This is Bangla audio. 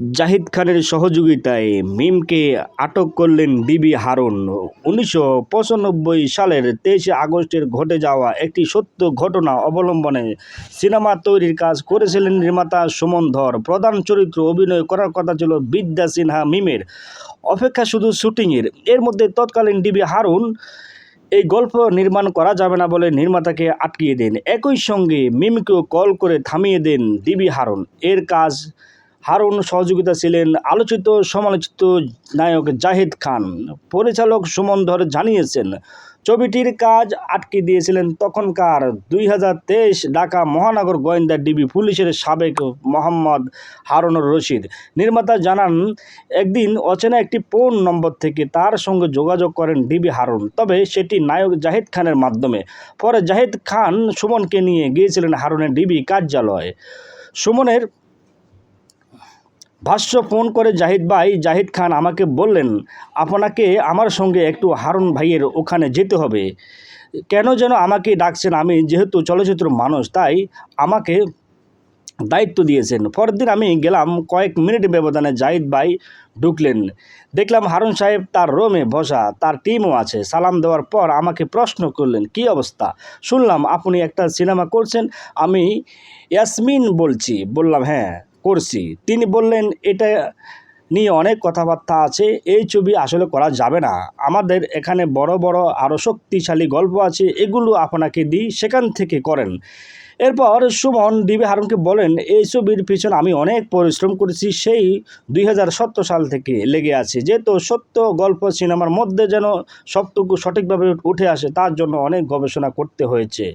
জাহিদ খানের সহযোগিতায় মিমকে আটক করলেন ডিবি হারুন। উনিশশো পঁচানব্বই সালের তেইশে আগস্টের ঘটে যাওয়া একটি সত্য ঘটনা অবলম্বনে সিনেমা তৈরির কাজ করেছিলেন নির্মাতা সুমন ধর। প্রধান চরিত্র অভিনয় করার কথা ছিল বিদ্যা সিনহা মিমের। অপেক্ষা শুধু শুটিংয়ের। এর মধ্যে তৎকালীন ডিবি হারুন, এই গল্প নির্মাণ করা যাবে না বলে নির্মাতাকে আটকিয়ে দেন। একই সঙ্গে মিমকেও কল করে থামিয়ে দেন ডিবি হারুন। এর কাজ হারুন সহযোগিতা ছিলেন আলোচিত সমালোচিত নায়ক জাহিদ খান। পরিচালক সুমন ধর জানিয়েছেন, ছবিটির কাজ আটকে দিয়েছিলেন তখনকার দুই হাজার তেইশ ঢাকা মহানগর গোয়েন্দা ডিবি পুলিশের সাবেক মোহাম্মদ হারুনুর রশিদ। নির্মাতা জানান, একদিন অচেনা একটি ফোন নম্বর থেকে তার সঙ্গে যোগাযোগ করেন ডিবি হারুন, তবে সেটি নায়ক জাহিদ খানের মাধ্যমে। পরে জাহিদ খান সুমনকে নিয়ে গিয়েছিলেন হারুনের ডিবি কার্যালয়ে। সুমনের ভাষ্য ফোন করে জাহিদ ভাই, জাহিদ খান আমাকে বললেন, আপনাকে আমার সঙ্গে একটু হারুন ভাইয়ের ওখানে যেতে হবে। কেন যেন আমাকে ডাকছেন আমি, যেহেতু চলচ্চিত্র মানুষ, তাই আমাকে দায়িত্ব দিয়েছেন। পরের দিন আমি গেলাম, কয়েক মিনিট ব্যবধানে জাহিদ ভাই ঢুকলেন। দেখলাম হারুন সাহেব তার রোমে বসা, তার টিমও আছে। সালাম দেওয়ার পর আমাকে প্রশ্ন করলেন, কি অবস্থা? শুনলাম আপনি একটা সিনেমা করছেন, আমি ইয়াসমিন বলছি। বললাম হ্যাঁ। করছি। তিনি বললেন, এটা নিয়ে অনেক কথাবার্তা আছে, এই ছবি আসলে করা যাবে না। আমাদের এখানে বড় বড় আরও শক্তিশালী গল্প আছে, এগুলো আপনাকে দিই, সেখান থেকে করেন। এরপর সুমন ডিবি হারুনকে বলেন, এই ছবির পিছনে আমি অনেক পরিশ্রম করেছি, সেই দুই হাজার সতেরো সাল থেকে লেগে আছে। যেহেতু সত্য গল্প সিনেমার মধ্যে যেন সবটুকু সঠিকভাবে উঠে আসে, তার জন্য অনেক গবেষণা করতে হয়েছে।